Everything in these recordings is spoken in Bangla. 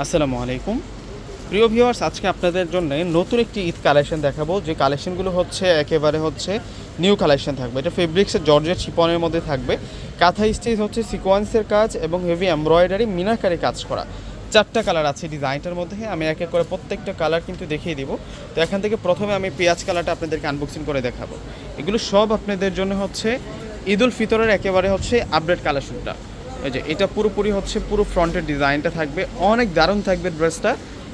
আসসালামু আলাইকুম। প্রিয় ভিউয়ার্স, আজকে আপনাদের জন্য নতুন একটি ঈদ কালেকশন দেখাবো। যে কালেকশনগুলো হচ্ছে, একেবারে হচ্ছে নিউ কালেকশন থাকবে। এটা ফেব্রিক্সের জর্জের শিপনের মধ্যে থাকবে। কাঁথা স্টিচ হচ্ছে সিকোয়েন্সের কাজ এবং হেভি এমব্রয়ডারি, মিনাকারি কাজ করা। চারটা কালার আছে ডিজাইনটার মধ্যে। আমি এক এক করে প্রত্যেকটা কালার কিন্তু দেখিয়ে দিব। তো এখান থেকে প্রথমে আমি পেঁয়াজ কালারটা আপনাদেরকে আনবক্সিং করে দেখাবো। এগুলো সব আপনাদের জন্য হচ্ছে ঈদ উল ফিতরের একেবারে হচ্ছে আপডেট কালেকশনটা। এই যে, এটা পুরোপুরি হচ্ছে পুরো ফ্রন্টের ডিজাইনটা থাকবে। অনেক দারুণ থাকবে ড্রেসটা।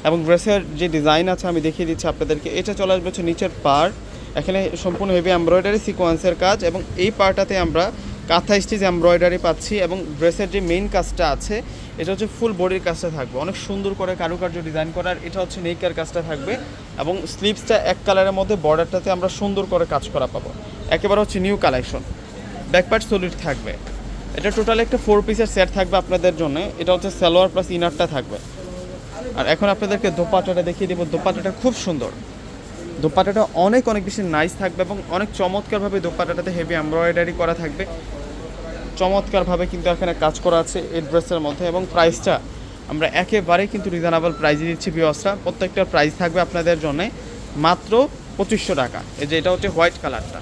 এবং ড্রেসের যে ডিজাইন আছে, আমি দেখিয়ে দিচ্ছি আপনাদেরকে। এটা চলে আসবে হচ্ছে নিচের পার্ট এখানে সম্পূর্ণ হেভি এমব্রয়ডারি সিকোয়েন্সের কাজ এবং এই পার্টটাতে আমরা কাঁথা স্টিচ এমব্রয়ডারি পাচ্ছি এবং ড্রেসের যে মেইন কাজটা আছে, এটা হচ্ছে ফুল বডির কাজটা থাকবে। অনেক সুন্দর করে কারুকার্য ডিজাইন করার এটা হচ্ছে নেইকার কাজটা থাকবে এবং স্লিভসটা এক কালারের মধ্যে বর্ডারটাতে আমরা সুন্দর করে কাজ করা পাবো। একেবারে হচ্ছে নিউ কালেকশন ব্যাকপার্ট সলিড থাকবে। এটা টোটাল একটা ফোর পিসের সেট থাকবে আপনাদের জন্য। এটা হচ্ছে সালোয়ার প্লাস ইনারটা থাকবে। আর এখন আপনাদেরকে দোপাটাটা দেখিয়ে দেবো। দোপাটাটা খুব সুন্দর। দোপাটাটা অনেক অনেক বেশি নাইস থাকবে এবং অনেক চমৎকারভাবে দোপাটাটাতে হেভি এমব্রয়ডারি করা থাকবে। চমৎকারভাবে কিন্তু এখানে কাজ করা আছে এই ড্রেসের মধ্যে এবং প্রাইসটা আমরা একেবারে কিন্তু রিজনেবল প্রাইজে দিচ্ছি বিয়সরা প্রত্যেকটার প্রাইস থাকবে আপনাদের জন্য মাত্র পঁচিশশো টাকা। এই যে এটা হচ্ছে হোয়াইট কালারটা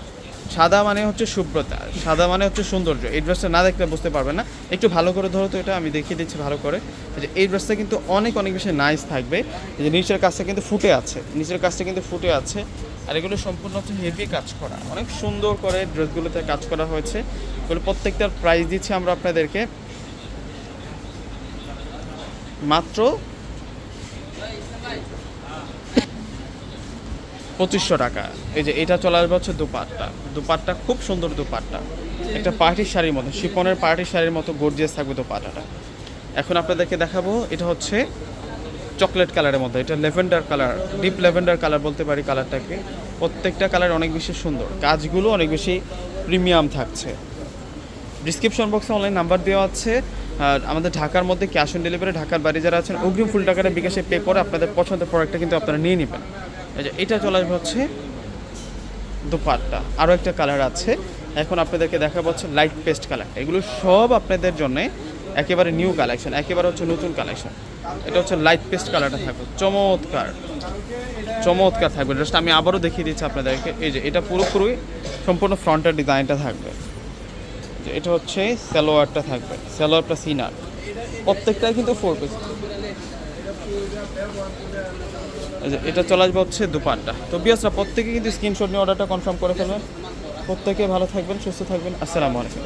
সাদা মানে হচ্ছে শুভ্রতা, সাদা মানে হচ্ছে সৌন্দর্য। এই ড্রেসটা না দেখলে বুঝতে পারবেন না। একটু ভালো করে ধরো তো এটা, আমি দেখিয়ে দিচ্ছি ভালো করে। যে, এই ড্রেসটা কিন্তু অনেক অনেক বেশি নাইস থাকবে। যে, নিচের কাজটা কিন্তু ফুটে আছে। নিচের কাজটা কিন্তু ফুটে আছে। আর এগুলো সম্পূর্ণ হচ্ছে হেভি কাজ করা। অনেক সুন্দর করে ড্রেসগুলোতে কাজ করা হয়েছে। এগুলো প্রত্যেকটার প্রাইস দিচ্ছি আমরা আপনাদেরকে। মাত্র পঁচিশশো টাকা। এই যে এটা চলে আসবে হচ্ছে দুপাট্টা। দুপাট্টা খুব সুন্দর দুপাট্টা। একটা পার্টির শাড়ির মতো শিপনের পার্টির শাড়ির মতো গর্জিয়াস থাকবে দুপাট্টাটা। এখন আপনাদেরকে দেখাবো, এটা হচ্ছে চকলেট কালারের মধ্যে, এটা lavender colour deep lavender colour বলতে পারি কালারটাকে প্রত্যেকটা কালার অনেক বেশি সুন্দর, কাজগুলো অনেক বেশি প্রিমিয়াম থাকছে। ডিসক্রিপশন বক্সে অনলাইন নাম্বার দেওয়া আছে। আর আমাদের ঢাকার মধ্যে ক্যাশ অন ডেলিভারি ঢাকার বাড়ি যারা আছেন, অগ্রিম ফুল টাকাটা বিকাশে পে করে আপনাদের পছন্দের প্রোডাক্টটা কিন্তু আপনারা নিয়ে নেবেন। এটা চলে আসবে হচ্ছে দোপাট্টা। আরও একটা কালার আছে। এখন আপনাদেরকে দেখাবো হচ্ছে লাইট পেস্ট কালার এগুলো সব আপনাদের জন্য একেবারে নিউ কালেকশন একেবারে হচ্ছে নতুন কালেকশন এটা হচ্ছে লাইট পেস্ট কালারটা থাকবে। চমৎকার। চমৎকার থাকবে। ড্রেসটা আমি আবারও দেখিয়ে দিচ্ছি আপনাদেরকে। এই যে, এটা পুরোপুরি সম্পূর্ণ ফ্রন্টের ডিজাইনটা থাকবে। যে, এটা হচ্ছে স্যালোয়ারটা থাকবে। সালোয়ারটা সিনার। প্রত্যেকটাই কিন্তু ফোর পিস এটা চলে আসবে হচ্ছে দুপাটটা। তো বিয়াসরা প্রত্যেকে কিন্তু স্ক্রিনশট নিয়ে অর্ডারটা কনফার্ম করে ফেলবেন। প্রত্যেকে ভালো থাকবেন, সুস্থ থাকবেন। আসসালামু আলাইকুম।